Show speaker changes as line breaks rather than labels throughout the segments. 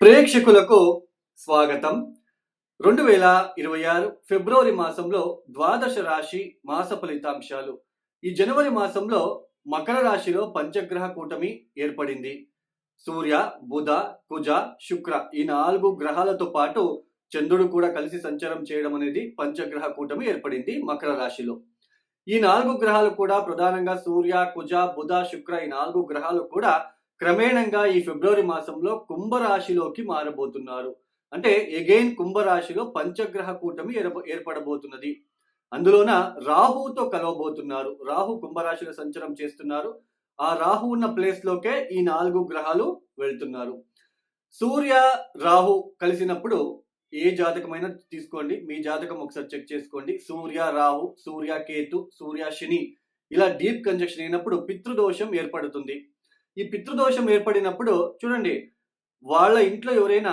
ప్రేక్షకులకు స్వాగతం. రెండు వేల ఇరవై ఆరు ఫిబ్రవరి మాసంలో ద్వాదశ రాశి మాస ఫలితాంశాలు. ఈ జనవరి మాసంలో మకర రాశిలో పంచగ్రహ కూటమి ఏర్పడింది. సూర్య బుధ కుజ శుక్ర ఈ నాలుగు గ్రహాలతో పాటు చంద్రుడు కూడా కలిసి సంచారం చేయడం అనేది పంచగ్రహ కూటమి ఏర్పడింది మకర రాశిలో. ఈ నాలుగు గ్రహాలు కూడా ప్రధానంగా సూర్య కుజ బుధ శుక్ర ఈ నాలుగు గ్రహాలు కూడా క్రమేణంగా ఈ ఫిబ్రవరి మాసంలో కుంభరాశిలోకి మారబోతున్నారు. అంటే ఎగైన్ కుంభరాశిలో పంచగ్రహ కూటమి ఏర్ప- ఏర్పడబోతున్నది. అందులోన రాహుతో కలవబోతున్నారు. రాహు కుంభరాశిలో సంచారం చేస్తున్నారు. ఆ రాహు ఉన్న ప్లేస్ లోకే ఈ నాలుగు గ్రహాలు వెళ్తున్నారు. సూర్య రాహు కలిసినప్పుడు ఏ జాతకమైనా తీసుకోండి. మీ జాతకం ఒకసారి చెక్ చేసుకోండి. సూర్య రాహు సూర్య కేతు సూర్య శని ఇలా డీప్ కంజక్షన్ అయినప్పుడు పితృదోషం ఏర్పడుతుంది. ఈ పితృదోషం ఏర్పడినప్పుడు చూడండి వాళ్ళ ఇంట్లో ఎవరైనా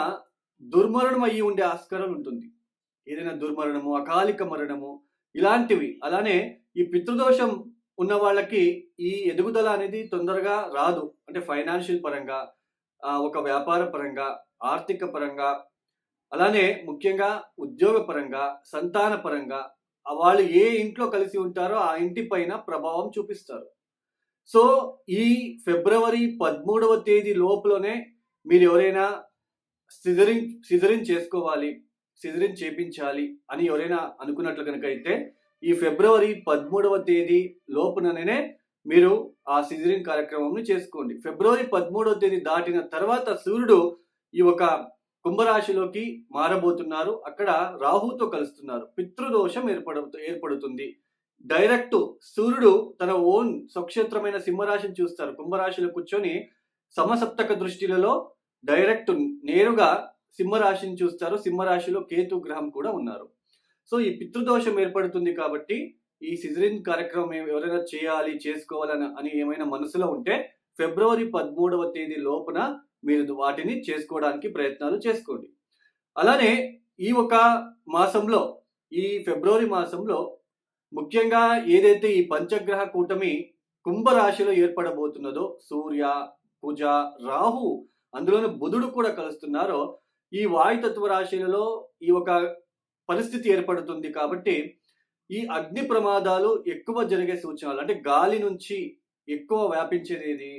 దుర్మరణం అయ్యి ఉండే ఆస్కారం ఉంటుంది. ఏదైనా దుర్మరణము అకాలిక మరణము ఇలాంటివి. అలానే ఈ పితృదోషం ఉన్న వాళ్ళకి ఈ ఎదుగుదల అనేది తొందరగా రాదు. అంటే ఫైనాన్షియల్ పరంగా ఒక వ్యాపార పరంగా ఆర్థిక పరంగా అలానే ముఖ్యంగా ఉద్యోగ పరంగా సంతాన పరంగా వాళ్ళు ఏ ఇంట్లో కలిసి ఉంటారో ఆ ఇంటి పైన ప్రభావం చూపిస్తారు. సో ఈ ఫిబ్రవరి పదమూడవ తేదీ లోపలనే మీరు ఎవరైనా సిజరింగ్ సిజరింగ్ చేసుకోవాలి సిజరింగ్ చేపించాలి అని ఎవరైనా అనుకున్నట్లు కనుక అయితే ఈ ఫిబ్రవరి పదమూడవ తేదీ లోపుననే మీరు ఆ సిజరింగ్ కార్యక్రమం చేసుకోండి. ఫిబ్రవరి పదమూడవ తేదీ దాటిన తర్వాత సూర్యుడు ఈ ఒక కుంభరాశిలోకి మారబోతున్నారు. అక్కడ రాహుతో కలుస్తున్నారు. పితృదోషం ఏర్పడ ఏర్పడుతుంది. డైరెక్ట్ సూర్యుడు తన ఓన్ స్వక్షేత్రమైన సింహరాశిని చూస్తారు. కుంభరాశిలో కూర్చొని సమసప్తక దృష్టిలలో డైరెక్ట్ నేరుగా సింహరాశిని చూస్తారు. సింహరాశిలో కేతు గ్రహం కూడా ఉన్నారు. సో ఈ పితృదోషం ఏర్పడుతుంది కాబట్టి ఈ సిజరిన్ కార్యక్రమం ఎవరైనా చేయాలి చేసుకోవాలని అని ఏమైనా మనసులో ఉంటే ఫిబ్రవరి పదమూడవ తేదీ లోపున మీరు వాటిని చేసుకోవడానికి ప్రయత్నాలు చేసుకోండి. అలానే ఈ ఒక మాసంలో ఈ ఫిబ్రవరి మాసంలో ముఖ్యంగా ఏదైతే ఈ పంచగ్రహ కూటమి కుంభరాశిలో ఏర్పడబోతున్నదో సూర్య కుజ రాహు అందులోనే బుధుడు కూడా కలుస్తున్నారో ఈ వాయుతత్వ రాశిలలో ఈ ఒక పరిస్థితి ఏర్పడుతుంది కాబట్టి ఈ అగ్ని ప్రమాదాలు ఎక్కువ జరిగే సూచనలు అంటే గాలి నుంచి ఎక్కువ వ్యాపించేది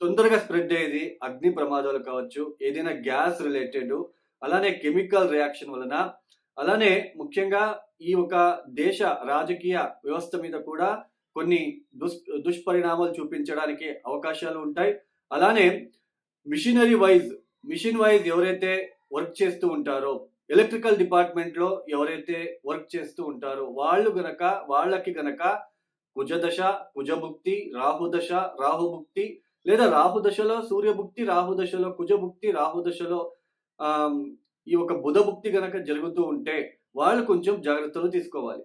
తొందరగా స్ప్రెడ్ అయ్యేది అగ్ని ప్రమాదాలు కావచ్చు ఏదైనా గ్యాస్ రిలేటెడ్ అలానే కెమికల్ రియాక్షన్ వలన అలానే ముఖ్యంగా ఈ ఒక దేశ రాజకీయ వ్యవస్థ మీద కూడా కొన్ని దుష్ దుష్పరిణామాలు చూపించడానికి అవకాశాలు ఉంటాయి. అలానే మిషనరీ వైజ్ మిషన్ వైజ్ ఎవరైతే వర్క్ చేస్తూ ఉంటారో ఎలక్ట్రికల్ డిపార్ట్మెంట్లో ఎవరైతే వర్క్ చేస్తూ ఉంటారో వాళ్ళు గనక వాళ్ళకి గనక కుజదశ కుజభుక్తి రాహుదశ రాహుభుక్తి లేదా రాహుదశలో సూర్యభుక్తి రాహుదశలో కుజభుక్తి రాహుదశలో ఈ ఒక బుధభుక్తి గనక జరుగుతూ ఉంటే వాళ్ళు కొంచెం జాగ్రత్తలు తీసుకోవాలి.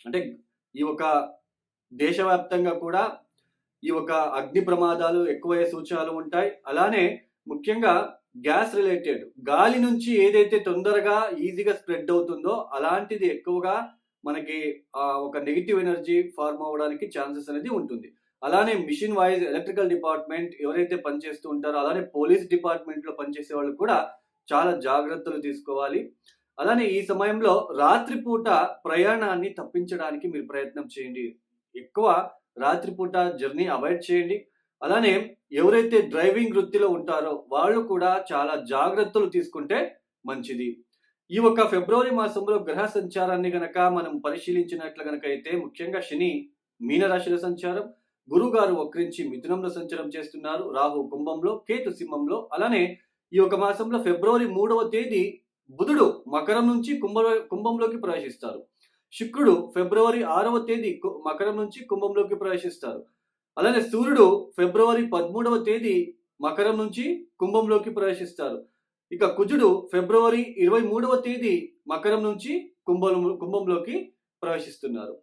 అంటే ఈ ఒక దేశవ్యాప్తంగా కూడా ఈ ఒక అగ్ని ప్రమాదాలు ఎక్కువయ్యే సూచనలు ఉంటాయి. అలానే ముఖ్యంగా గ్యాస్ రిలేటెడ్ గాలి నుంచి ఏదైతే తొందరగా ఈజీగా స్ప్రెడ్ అవుతుందో అలాంటిది ఎక్కువగా మనకి ఒక నెగిటివ్ ఎనర్జీ ఫార్మ్ అవ్వడానికి ఛాన్సెస్ అనేది ఉంటుంది. అలానే మిషన్ వైజ్ ఎలక్ట్రికల్ డిపార్ట్మెంట్ ఎవరైతే పనిచేస్తూ ఉంటారో అలానే పోలీస్ డిపార్ట్మెంట్లో పనిచేసే వాళ్ళు కూడా చాలా జాగ్రత్తలు తీసుకోవాలి. అలానే ఈ సమయంలో రాత్రిపూట ప్రయాణాన్ని తప్పించడానికి మీరు ప్రయత్నం చేయండి. ఎక్కువ రాత్రిపూట జర్నీ అవాయిడ్ చేయండి. అలానే ఎవరైతే డ్రైవింగ్ వృత్తిలో ఉంటారో వాళ్ళు కూడా చాలా జాగ్రత్తలు తీసుకుంటే మంచిది. ఈ ఒక ఫిబ్రవరి మాసంలో గ్రహ సంచారాన్ని గనక మనం పరిశీలించినట్లు గనక అయితే ముఖ్యంగా శని మీనరాశిలో సంచారం గురుగారు వక్రించి మిథునంలో సంచారం చేస్తున్నారు రాహు కుంభంలో కేతు సింహంలో అలానే ఈ ఒక మాసంలో ఫిబ్రవరి మూడవ తేదీ బుధుడు మకరం నుంచి కుంభ కుంభంలోకి ప్రవేశిస్తారు. శుక్రుడు ఫిబ్రవరి ఆరవ తేదీ కు- మకరం నుంచి కుంభంలోకి ప్రవేశిస్తారు. అలానే సూర్యుడు ఫిబ్రవరి పదమూడవ తేదీ మకరం నుంచి కుంభంలోకి ప్రవేశిస్తారు. ఇక కుజుడు ఫిబ్రవరి ఇరవై మూడవ తేదీ మకరం నుంచి కుంభం కుంభంలోకి ప్రవేశిస్తున్నారు.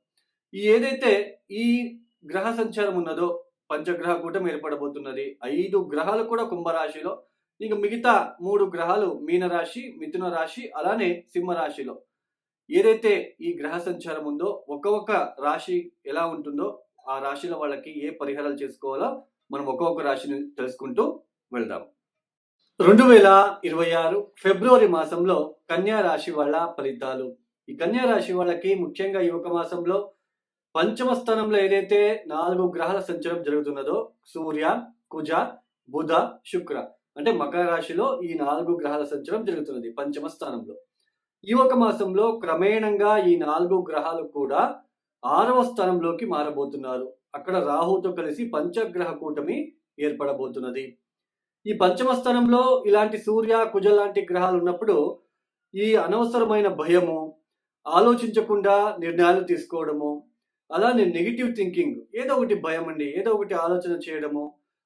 ఈ ఏదైతే ఈ గ్రహ సంచారం ఉన్నదో పంచగ్రహ కూటమి ఏర్పడబోతున్నది. ఐదు గ్రహాలు కూడా కుంభరాశిలో ఇక మిగతా మూడు గ్రహాలు మీనరాశి మిథున రాశి అలానే సింహరాశిలో. ఏదైతే ఈ గ్రహ సంచారం ఉందో ఒక్కొక్క రాశి ఎలా ఉంటుందో ఆ రాశిలో వాళ్ళకి ఏ పరిహారాలు చేసుకోవాలో మనం ఒక్కొక్క రాశిని తెలుసుకుంటూ వెళ్దాం. రెండు వేల ఇరవై ఆరు ఫిబ్రవరి మాసంలో కన్యా రాశి వాళ్ళ ఫలితాలు. ఈ కన్యా రాశి వాళ్ళకి ముఖ్యంగా ఈ ఒక మాసంలో పంచమ స్థానంలో ఏదైతే నాలుగు గ్రహాల సంచారం జరుగుతున్నదో సూర్య కుజ బుధ శుక్ర. అంటే మకర రాశిలో ఈ నాలుగు గ్రహాల సంచారం జరుగుతున్నది పంచమ స్థానంలో. ఈ ఒక మాసంలో క్రమేణంగా ఈ నాలుగు గ్రహాలు కూడా ఆరవ స్థానంలోకి మారబోతున్నారు. అక్కడ రాహుతో కలిసి పంచగ్రహ కూటమి ఏర్పడబోతున్నది. ఈ పంచమ స్థానంలో ఇలాంటి సూర్య కుజ లాంటి గ్రహాలు ఉన్నప్పుడు ఈ అనవసరమైన భయము ఆలోచించకుండా నిర్ణయాలు తీసుకోవడము అలానే నెగిటివ్ థింకింగ్ ఏదో ఒకటి భయం అండి ఏదో ఒకటి ఆలోచన చేయడము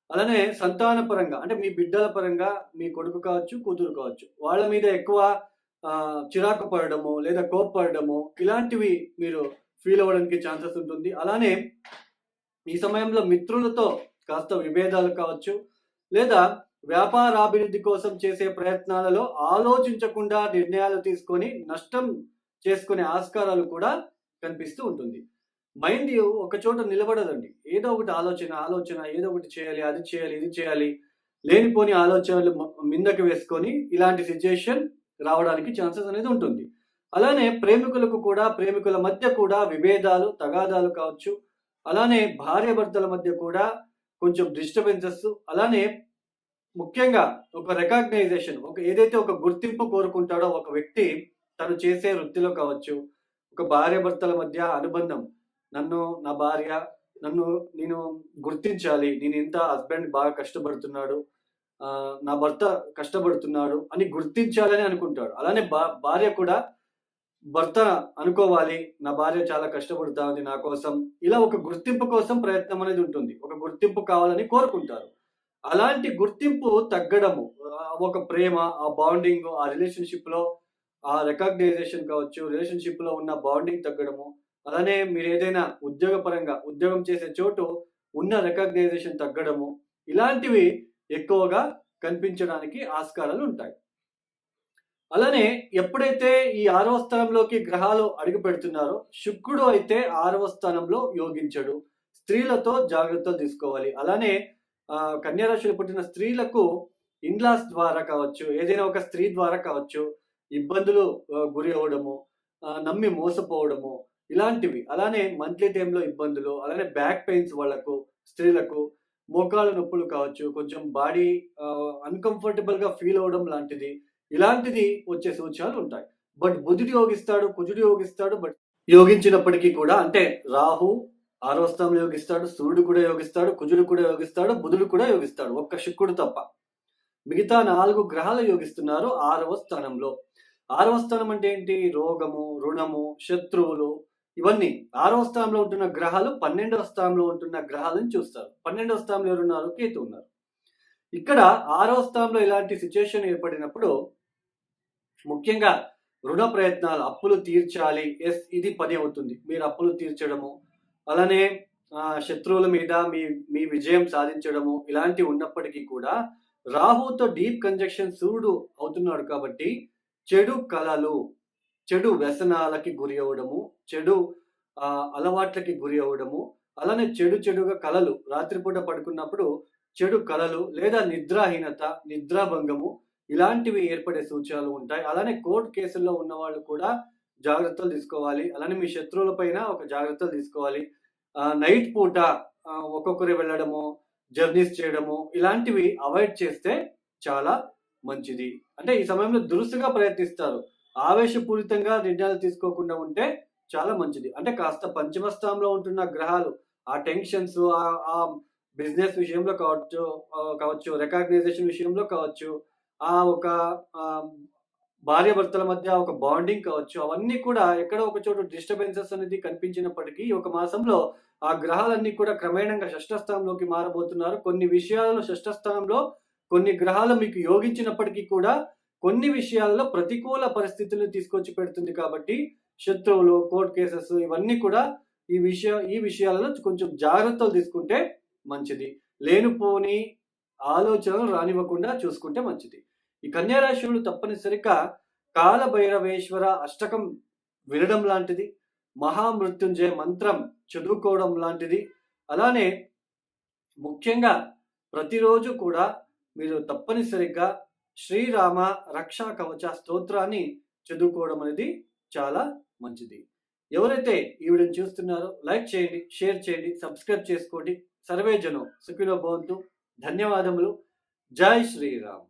అలానే సంతాన పరంగా అంటే మీ బిడ్డల పరంగా మీ కొడుకు కావచ్చు కూతురు కావచ్చు వాళ్ళ మీద ఎక్కువ చిరాకు పడడము లేదా కోప్పడము ఇలాంటివి మీరు ఫీల్ అవ్వడానికి ఛాన్సెస్ ఉంటుంది. అలానే ఈ సమయంలో మిత్రులతో కాస్త విభేదాలు కావచ్చు లేదా వ్యాపారాభివృద్ధి కోసం చేసే ప్రయత్నాలలో ఆలోచించకుండా నిర్ణయాలు తీసుకొని నష్టం చేసుకునే ఆస్కారాలు కూడా కనిపిస్తూ ఉంటుంది. మైండ్ ఒక చోట నిలబడదండి. ఏదో ఒకటి ఆలోచన ఆలోచన ఏదో ఒకటి చేయాలి అది చేయాలి ఇది చేయాలి లేనిపోని ఆలోచనలు మిందకి వేసుకొని ఇలాంటి సిచ్యుయేషన్ రావడానికి ఛాన్సెస్ అనేది ఉంటుంది. అలానే ప్రేమికులకు కూడా ప్రేమికుల మధ్య కూడా విభేదాలు తగాదాలు కావచ్చు. అలానే భార్యాభర్తల మధ్య కూడా కొంచెం డిస్టర్బెన్సెస్. అలానే ముఖ్యంగా ఒక రికగ్నైజేషన్ ఒక ఏదైతే ఒక గుర్తింపు కోరుకుంటాడో ఒక వ్యక్తి తను చేసే వృత్తిలో కావచ్చు ఒక భార్యాభర్తల మధ్య అనుబంధం నన్ను నా భార్య నన్ను నేను గుర్తించాలి నేను ఇంత హస్బెండ్ బాగా కష్టపడుతున్నాడు నా భర్త కష్టపడుతున్నాడు అని గుర్తించాలని అనుకుంటాడు. అలానే భా- భార్య కూడా భర్త అనుకోవాలి నా భార్య చాలా కష్టపడుతా ఉంది నా కోసం. ఇలా ఒక గుర్తింపు కోసం ప్రయత్నం అనేది ఉంటుంది. ఒక గుర్తింపు కావాలని కోరుకుంటారు. అలాంటి గుర్తింపు తగ్గడము ఒక ప్రేమ ఆ బాండింగ్ ఆ రిలేషన్షిప్లో ఆ రికగ్నైజేషన్ కావచ్చు రిలేషన్షిప్లో ఉన్న బాండింగ్ తగ్గడము అలానే మీరు ఏదైనా ఉద్యోగపరంగా ఉద్యోగం చేసే చోటు ఉన్న రికగ్నైజేషన్ తగ్గడము ఇలాంటివి ఎక్కువగా కనిపించడానికి ఆస్కారాలు ఉంటాయి. అలానే ఎప్పుడైతే ఈ ఆరవ స్థానంలోకి గ్రహాలు అడుగు పెడుతున్నారో శుక్రుడు అయితే ఆరవ స్థానంలో యోగించడు. స్త్రీలతో జాగ్రత్తలు తీసుకోవాలి. అలానే కన్యారాశులు పుట్టిన స్త్రీలకు ఇన్లాస్ ద్వారా కావచ్చు ఏదైనా ఒక స్త్రీ ద్వారా కావచ్చు ఇబ్బందులు గురి అవ్వడము నమ్మి మోసపోవడము ఇలాంటివి. అలానే మంత్లీ టైంలో ఇబ్బందులు అలానే బ్యాక్ పెయిన్స్ వాళ్ళకు స్త్రీలకు మోకాళ్ళ నొప్పులు కావచ్చు కొంచెం బాడీ అన్కంఫర్టబుల్గా ఫీల్ అవడం లాంటిది. ఇలాంటిది వచ్చే సూచనలు ఉంటాయి. బట్ బుధుడు యోగిస్తాడు కుజుడు యోగిస్తాడు బట్ యోగించినప్పటికీ కూడా అంటే రాహు ఆరో స్థానంలో యోగిస్తాడు సూర్యుడు కూడా యోగిస్తాడు కుజుడు కూడా యోగిస్తాడు బుధుడు కూడా యోగిస్తాడు. ఒక్క శుక్రుడు తప్ప. మిగతా నాలుగు గ్రహాలు యోగిస్తున్నారు ఆరవ స్థానంలో. ఆరవ స్థానం అంటే ఏంటి? రోగము రుణము శత్రువులు ఇవన్నీ ఆరవ స్థానంలో ఉంటున్న గ్రహాలు పన్నెండవ స్థానంలో ఉంటున్న గ్రహాలను చూస్తారు. పన్నెండవ స్థానంలో ఎవరున్నారు కేతు ఉన్నారు. ఇక్కడ ఆరవ స్థానంలో ఇలాంటి సిచ్యుయేషన్ ఏర్పడినప్పుడు ముఖ్యంగా రుణ ప్రయత్నాలు అప్పులు తీర్చాలి. ఎస్ ఇది పని అవుతుంది. మీరు అప్పులు తీర్చడము అలానే శత్రువుల మీద మీ మీ విజయం సాధించడము ఇలాంటివి ఉన్నప్పటికీ కూడా రాహుతో డీప్ కంజక్షన్ సూర్యుడు అవుతున్నాడు కాబట్టి చెడు కళలు చెడు వ్యసనాలకి గురి అవ్వడము చెడు అలవాట్లకి గురి అవ్వడము అలానే చెడు చెడుగా కళలు రాత్రిపూట పడుకున్నప్పుడు చెడు కళలు లేదా నిద్రాహీనత నిద్రాభంగము ఇలాంటివి ఏర్పడే సూచనలు ఉంటాయి. అలానే కోర్టు కేసుల్లో ఉన్న వాళ్ళు కూడా జాగ్రత్తలు తీసుకోవాలి. అలానే మీ శత్రువుల పైన ఒక జాగ్రత్తలు తీసుకోవాలి. నైట్ పూట ఒక్కొక్కరు వెళ్ళడము జర్నీస్ చేయడము ఇలాంటివి అవాయిడ్ చేస్తే చాలా మంచిది. అంటే ఈ సమయంలో దురుసుగా ప్రయత్నిస్తారు. ఆవేశపూరితంగా నిర్ణయాలు తీసుకోకుండా ఉంటే చాలా మంచిది. అంటే కాస్త పంచమ స్థానంలో ఉంటున్న గ్రహాలు ఆ టెన్షన్స్ ఆ బిజినెస్ విషయంలో కావచ్చు కావచ్చు రికగ్నైజేషన్ విషయంలో కావచ్చు ఆ ఒక ఆ, భార్యాభర్తల మధ్య ఒక బాండింగ్ కావచ్చు అవన్నీ కూడా ఎక్కడో ఒక చోట డిస్టర్బెన్సెస్ అనేది కనిపించినప్పటికీ ఒక మాసంలో ఆ గ్రహాలన్నీ కూడా క్రమేణంగా షష్ఠ స్థానంలోకి మారబోతున్నారు. కొన్ని విషయాలలో షష్ఠ స్థానంలో కొన్ని గ్రహాలు మీకు యోగించినప్పటికీ కూడా కొన్ని విషయాల్లో ప్రతికూల పరిస్థితులను తీసుకొచ్చి పెడుతుంది కాబట్టి శత్రువులు కోర్టు కేసెస్ ఇవన్నీ కూడా ఈ విషయ ఈ విషయాలలో కొంచెం జాగ్రత్తలు తీసుకుంటే మంచిది. లేనిపోని ఆలోచనలు రానివ్వకుండా చూసుకుంటే మంచిది. ఈ కన్యా రాశులు తప్పనిసరిగా కాలభైరవేశ్వర అష్టకం వినడం లాంటిది మహామృత్యుంజయ మంత్రం చదువుకోవడం లాంటిది. అలానే ముఖ్యంగా ప్రతిరోజు కూడా మీరు తప్పనిసరిగా శ్రీరామ రక్షా కవచ స్తోత్రాన్ని చదువుకోవడం అనేది చాలా మంచిది. ఎవరైతే ఈ వీడియోని చూస్తున్నారో లైక్ చేయండి షేర్ చేయండి సబ్స్క్రైబ్ చేసుకోండి. సర్వే జనం సుఖిలో భవంతు. ధన్యవాదములు. జై శ్రీరామ్.